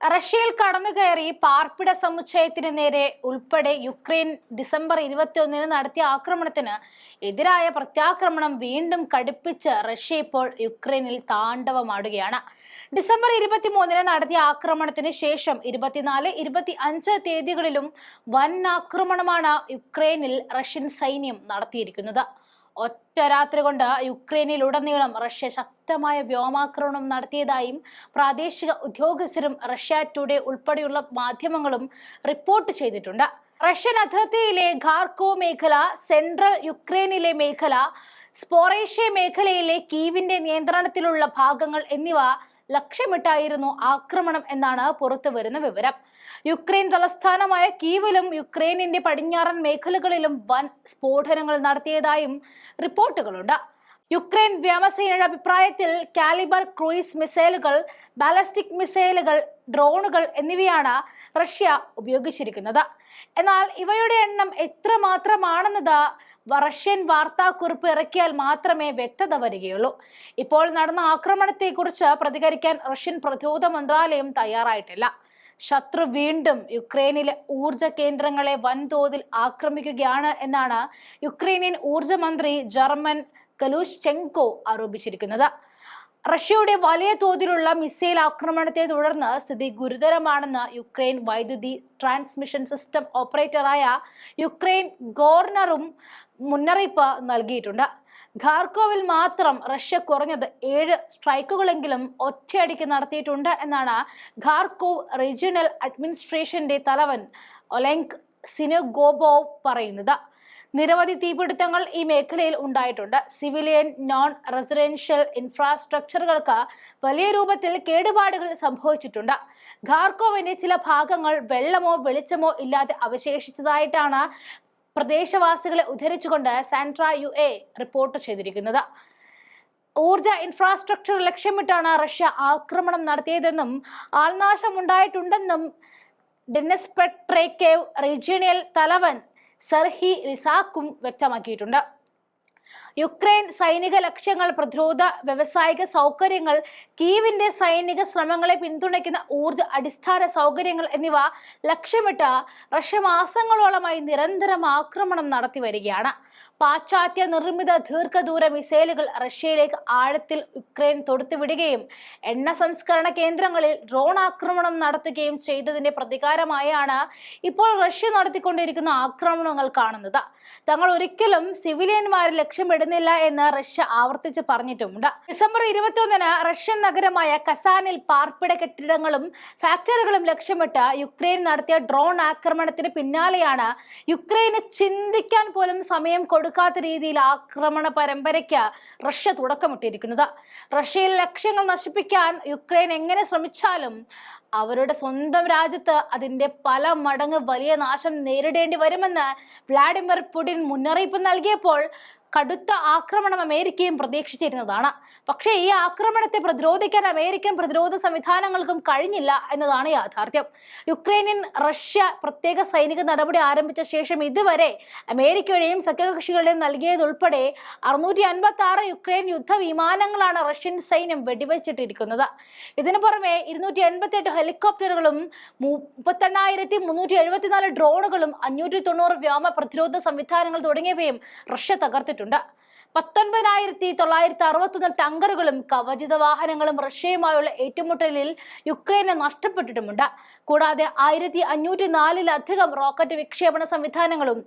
റഷ്യയിൽ കടന്നു കയറി പാർപ്പിട സമുച്ചയത്തിന് നേരെ ഉൾപ്പെടെ യുക്രൈൻ ഡിസംബർ ഇരുപത്തിയൊന്നിന് നടത്തിയ ആക്രമണത്തിന് എതിരായ പ്രത്യാക്രമണം വീണ്ടും കടുപ്പിച്ച് റഷ്യ ഇപ്പോൾ യുക്രൈനിൽ താണ്ഡവമാടുകയാണ്. ഡിസംബർ ഇരുപത്തിമൂന്നിന് നടത്തിയ ആക്രമണത്തിന് ശേഷം ഇരുപത്തിനാല് ഇരുപത്തി അഞ്ച് തീയതികളിലും വൻ ആക്രമണമാണ് യുക്രൈനിൽ റഷ്യൻ സൈന്യം നടത്തിയിരിക്കുന്നത്. ഒറ്റ രാത്രി കൊണ്ട് യുക്രൈനിലുടനീളം റഷ്യ ശക്തമായ വ്യോമാക്രമണം നടത്തിയതായും പ്രാദേശിക ഉദ്യോഗസ്ഥരും റഷ്യ ടുഡേ ഉൾപ്പെടെയുള്ള മാധ്യമങ്ങളും റിപ്പോർട്ട് ചെയ്തിട്ടുണ്ട്. റഷ്യൻ അതിർത്തിയിലെ ഖാർക്കോ മേഖല സെൻട്രൽ യുക്രൈനിലെ മേഖല സ്പോറേഷ്യ മേഖലയിലെ കീവിന്റെ നിയന്ത്രണത്തിലുള്ള ഭാഗങ്ങൾ എന്നിവ ലക്ഷ്യമിട്ടായിരുന്നു ആക്രമണം എന്നാണ് പുറത്തു വരുന്ന വിവരം. യുക്രൈൻ തലസ്ഥാനമായ കീവിലും യുക്രൈനിന്റെ പടിഞ്ഞാറൻ മേഖലകളിലും വൻ സ്ഫോടനങ്ങൾ നടത്തിയതായും റിപ്പോർട്ടുകളുണ്ട്. യുക്രൈൻ വ്യോമസേനയുടെ അഭിപ്രായത്തിൽ കാലിബർ ക്രൂയിസ് മിസൈലുകൾ ബാലസ്റ്റിക് മിസൈലുകൾ ഡ്രോണുകൾ എന്നിവയാണ് റഷ്യ ഉപയോഗിച്ചിരിക്കുന്നത്. എന്നാൽ ഇവയുടെ എണ്ണം എത്രമാത്രമാണെന്നത് റഷ്യൻ വാർത്താക്കുറിപ്പ് ഇറക്കിയാൽ മാത്രമേ വ്യക്തത വരികയുള്ളൂ. ഇപ്പോൾ നടന്ന ആക്രമണത്തെക്കുറിച്ച് പ്രതികരിക്കാൻ റഷ്യൻ പ്രതിരോധ മന്ത്രാലയം തയ്യാറായിട്ടില്ല. ശത്രു വീണ്ടും യുക്രൈനിലെ ഊർജ കേന്ദ്രങ്ങളെ വൻതോതിൽ ആക്രമിക്കുകയാണ് എന്നാണ് യുക്രൈനിയൻ ഊർജ മന്ത്രി ജർമ്മൻ കലൂഷ് ചെങ്കോ ആരോപിച്ചിരിക്കുന്നത്. റഷ്യയുടെ വലിയ തോതിലുള്ള മിസൈൽ ആക്രമണത്തെ തുടർന്ന് സ്ഥിതി ഗുരുതരമാണെന്ന് യുക്രൈൻ വൈദ്യുതി ട്രാൻസ്മിഷൻ സിസ്റ്റം ഓപ്പറേറ്ററായ യുക്രൈൻ ഗവർണറും മുന്നറിയിപ്പ് നൽകിയിട്ടുണ്ട്. ഖാർക്കോവിൽ മാത്രം റഷ്യ കുറഞ്ഞത് ഏഴ് സ്ട്രൈക്കുകളെങ്കിലും ഒറ്റയടിക്ക് നടത്തിയിട്ടുണ്ട് എന്നാണ് ഖാർക്കോവ് റീജിയണൽ അഡ്മിനിസ്ട്രേഷന്റെ തലവൻ ഒലെങ്ക് സിനഗോബോവ് പറയുന്നത്. നിരവധി തീപിടുത്തങ്ങൾ ഈ മേഖലയിൽ ഉണ്ടായിട്ടുണ്ട്. സിവിലിയൻ നോൺ റെസിഡൻഷ്യൽ ഇൻഫ്രാസ്ട്രക്ചറുകൾക്ക് വലിയ രൂപത്തിൽ കേടുപാടുകൾ സംഭവിച്ചിട്ടുണ്ട്. ഖാർക്കോവിന്റെ ചില ഭാഗങ്ങൾ വെള്ളമോ വെളിച്ചമോ ഇല്ലാതെ അവശേഷിച്ചതായിട്ടാണ് പ്രദേശവാസികളെ ഉദ്ധരിച്ചുകൊണ്ട് സാൻട്ര യു എ റിപ്പോർട്ട് ചെയ്തിരിക്കുന്നത്. ഊർജ ഇൻഫ്രാസ്ട്രക്ചർ ലക്ഷ്യമിട്ടാണ് റഷ്യ ആക്രമണം നടത്തിയതെന്നും ആൾനാശം ഉണ്ടായിട്ടുണ്ടെന്നും ഡെന്നിസ് പെട്രേക്കേവ് റീജിയണൽ തലവൻ സെർഹി റിസാക്കും വ്യക്തമാക്കിയിട്ടുണ്ട്. യുക്രൈൻ സൈനിക ലക്ഷ്യങ്ങൾ പ്രതിരോധ വ്യവസായിക സൗകര്യങ്ങൾ കീവിന്റെ സൈനിക ശ്രമങ്ങളെ പിന്തുണയ്ക്കുന്ന ഊർജ അടിസ്ഥാന സൗകര്യങ്ങൾ എന്നിവ ലക്ഷ്യമിട്ട് റഷ്യ മാസങ്ങളോളമായി നിരന്തരം ആക്രമണം നടത്തി വരികയാണ്. പാശ്ചാത്യ നിർമ്മിത ദീർഘദൂര മിസൈലുകൾ റഷ്യയിലേക്ക് ആഴത്തിൽ യുക്രൈൻ തൊടുത്തുവിടുകയും എണ്ണ സംസ്കരണ കേന്ദ്രങ്ങളിൽ ഡ്രോൺ ആക്രമണം നടത്തുകയും ചെയ്തതിന്റെ പ്രതികാരമായാണ് ഇപ്പോൾ റഷ്യ നടത്തിക്കൊണ്ടിരിക്കുന്ന ആക്രമണങ്ങൾ കാണുന്നത്. തങ്ങൾ ഒരിക്കലും സിവിലിയന്മാരെ ലക്ഷ്യമിടുന്നില്ല എന്ന് റഷ്യ ആവർത്തിച്ച് പറഞ്ഞിട്ടുമുണ്ട്. ഡിസംബർ ഇരുപത്തിയൊന്നിന് റഷ്യൻ നഗരമായ കസാനിൽ പാർപ്പിട കെട്ടിടങ്ങളും ഫാക്ടറികളും ലക്ഷ്യമിട്ട് യുക്രൈൻ നടത്തിയ ഡ്രോൺ ആക്രമണത്തിന് പിന്നാലെയാണ് യുക്രൈന് ചിന്തിക്കാൻ പോലും സമയം കൊടുക്കാത്ത രീതിയിൽ ആക്രമണ പരമ്പരയ്ക്ക് റഷ്യ തുടക്കമിട്ടിരിക്കുന്നത്. റഷ്യയിൽ ലക്ഷ്യങ്ങൾ നശിപ്പിക്കാൻ യുക്രൈൻ എങ്ങനെ ശ്രമിച്ചാലും അവരുടെ സ്വന്തം രാജ്യത്ത് അതിന്റെ പല മടങ്ങ് വലിയ നാശം നേരിടേണ്ടി വരുമെന്ന് വ്ളാഡിമിർ പുടിൻ മുന്നറിയിപ്പ് നൽകിയപ്പോൾ കടുത്ത ആക്രമണം അമേരിക്കയും പ്രതീക്ഷിച്ചിരുന്നതാണ്. പക്ഷേ ഈ ആക്രമണത്തെ പ്രതിരോധിക്കാൻ അമേരിക്കൻ പ്രതിരോധ സംവിധാനങ്ങൾക്കും കഴിഞ്ഞില്ല എന്നതാണ് യാഥാർത്ഥ്യം. യുക്രൈനിയൻ റഷ്യ പ്രത്യേക സൈനിക നടപടി ആരംഭിച്ച ശേഷം ഇതുവരെ അമേരിക്കയുടെയും സഖ്യകക്ഷികളുടെയും നൽകിയതുൾപ്പെടെ അറുന്നൂറ്റി അൻപത്തി ആറ് യുക്രൈൻ യുദ്ധ വിമാനങ്ങളാണ് റഷ്യൻ സൈന്യം വെടിവെച്ചിട്ടിരിക്കുന്നത്. ഇതിനു പുറമെ ഇരുന്നൂറ്റി എൺപത്തി എട്ട് ഹെലികോപ്റ്ററുകളും മുപ്പത്തെണ്ണായിരത്തി മുന്നൂറ്റി എഴുപത്തിനാല് ഡ്രോണുകളും അഞ്ഞൂറ്റി തൊണ്ണൂറ് വ്യോമ പ്രതിരോധ സംവിധാനങ്ങൾ തുടങ്ങിയവയും റഷ്യ തകർത്തിട്ടുണ്ട്. പത്തൊൻപതിനായിരത്തി തൊള്ളായിരത്തി അറുപത്തൊന്ന് ടങ്കറുകളും കവചിത വാഹനങ്ങളും റഷ്യയുമായുള്ള ഏറ്റുമുട്ടലിൽ യുക്രൈന് നഷ്ടപ്പെട്ടിട്ടുമുണ്ട്. കൂടാതെ ആയിരത്തി അഞ്ഞൂറ്റി നാലിലധികം റോക്കറ്റ് വിക്ഷേപണ സംവിധാനങ്ങളും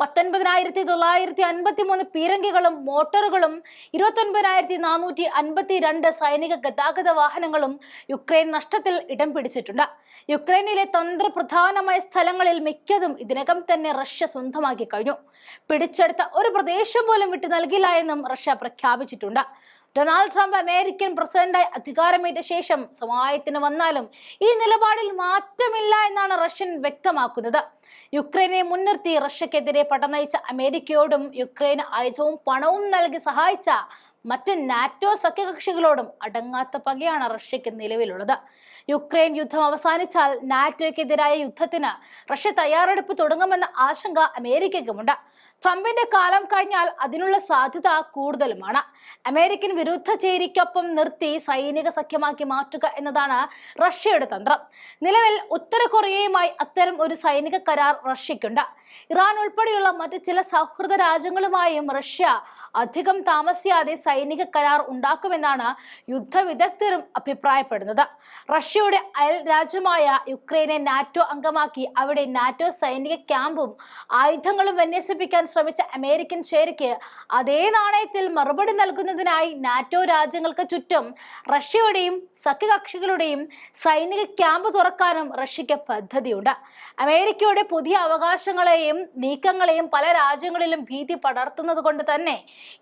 പത്തൊൻപതിനായിരത്തി തൊള്ളായിരത്തി അൻപത്തി മൂന്ന് പീരങ്കികളും മോട്ടോറുകളും ഇരുപത്തൊൻപതിനായിരത്തി നാനൂറ്റി അൻപത്തി രണ്ട് സൈനിക ഗതാഗത വാഹനങ്ങളും യുക്രൈൻ നഷ്ടത്തിൽ ഇടം പിടിച്ചിട്ടുണ്ട്. യുക്രൈനിലെ തന്ത്രപ്രധാനമായ സ്ഥലങ്ങളിൽ മിക്കതും ഇതിനകം തന്നെ റഷ്യ സ്വന്തമാക്കി കഴിഞ്ഞു. പിടിച്ചെടുത്ത ഒരു പ്രദേശം പോലും വിട്ടു നൽകില്ല എന്നും റഷ്യ പ്രഖ്യാപിച്ചിട്ടുണ്ട്. ഡൊണാൾഡ് ട്രംപ് അമേരിക്കൻ പ്രസിഡന്റായി അധികാരമേറ്റ ശേഷം സമായത്തിന് വന്നാലും ഈ നിലപാടിൽ മാറ്റമില്ല എന്നാണ് റഷ്യൻ വ്യക്തമാക്കുന്നത്. യുക്രൈനെ മുൻനിർത്തി റഷ്യക്കെതിരെ പടനയിച്ച അമേരിക്കയോടും യുക്രൈന് ആയുധവും പണവും നൽകി സഹായിച്ച മറ്റ് നാറ്റോ സഖ്യകക്ഷികളോടും അടങ്ങാത്ത പകയാണ് റഷ്യക്ക് നിലവിലുള്ളത്. യുക്രൈൻ യുദ്ധം അവസാനിച്ചാൽ നാറ്റോയ്ക്കെതിരായ യുദ്ധത്തിന് റഷ്യ തയ്യാറെടുപ്പ് തുടങ്ങുമെന്ന ആശങ്ക അമേരിക്കയ്ക്കുമുണ്ട്. ട്രംപിന്റെ കാലം കഴിഞ്ഞാൽ അതിനുള്ള സാധ്യത കൂടുതലുമാണ്. അമേരിക്കൻ വിരുദ്ധ ചേരിക്കൊപ്പം നിർത്തി സൈനിക സഖ്യമാക്കി മാറ്റുക എന്നതാണ് റഷ്യയുടെ തന്ത്രം. നിലവിൽ ഉത്തര കൊറിയയുമായി അത്തരം ഒരു സൈനിക കരാർ റഷ്യക്കുണ്ട് ഇറാൻ ഉൾപ്പെടെയുള്ള മറ്റ് ചില സൗഹൃദ രാജ്യങ്ങളുമായും റഷ്യ അധികം താമസിയാതെ സൈനിക കരാർ ഉണ്ടാക്കുമെന്നാണ് യുദ്ധവിദഗ്ധരും അഭിപ്രായപ്പെടുന്നത്. റഷ്യയുടെ അയൽ രാജ്യമായ യുക്രൈനെ നാറ്റോ അംഗമാക്കി അവിടെ നാറ്റോ സൈനിക ക്യാമ്പും ആയുധങ്ങളും വിന്യസിപ്പിക്കാൻ ശ്രമിച്ച അമേരിക്കൻ ചേരിക്ക് അതേ നാണയത്തിൽ മറുപടി നൽകുന്നതിനായി നാറ്റോ രാജ്യങ്ങൾക്ക് ചുറ്റും റഷ്യയുടെയും സഖ്യകക്ഷികളുടെയും സൈനിക ക്യാമ്പ് തുറക്കാനും റഷ്യക്ക് പദ്ധതിയുണ്ട്. അമേരിക്കയുടെ പുതിയ അവകാശങ്ങളെയും നീക്കങ്ങളെയും പല രാജ്യങ്ങളിലും ഭീതി പടർത്തുന്നത് കൊണ്ട് തന്നെ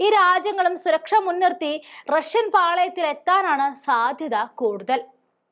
ഈ രാജ്യങ്ങളും സുരക്ഷ മുൻനിർത്തി റഷ്യൻ പാളയത്തിൽ എത്താനാണ് സാധ്യത കൂടുതൽ.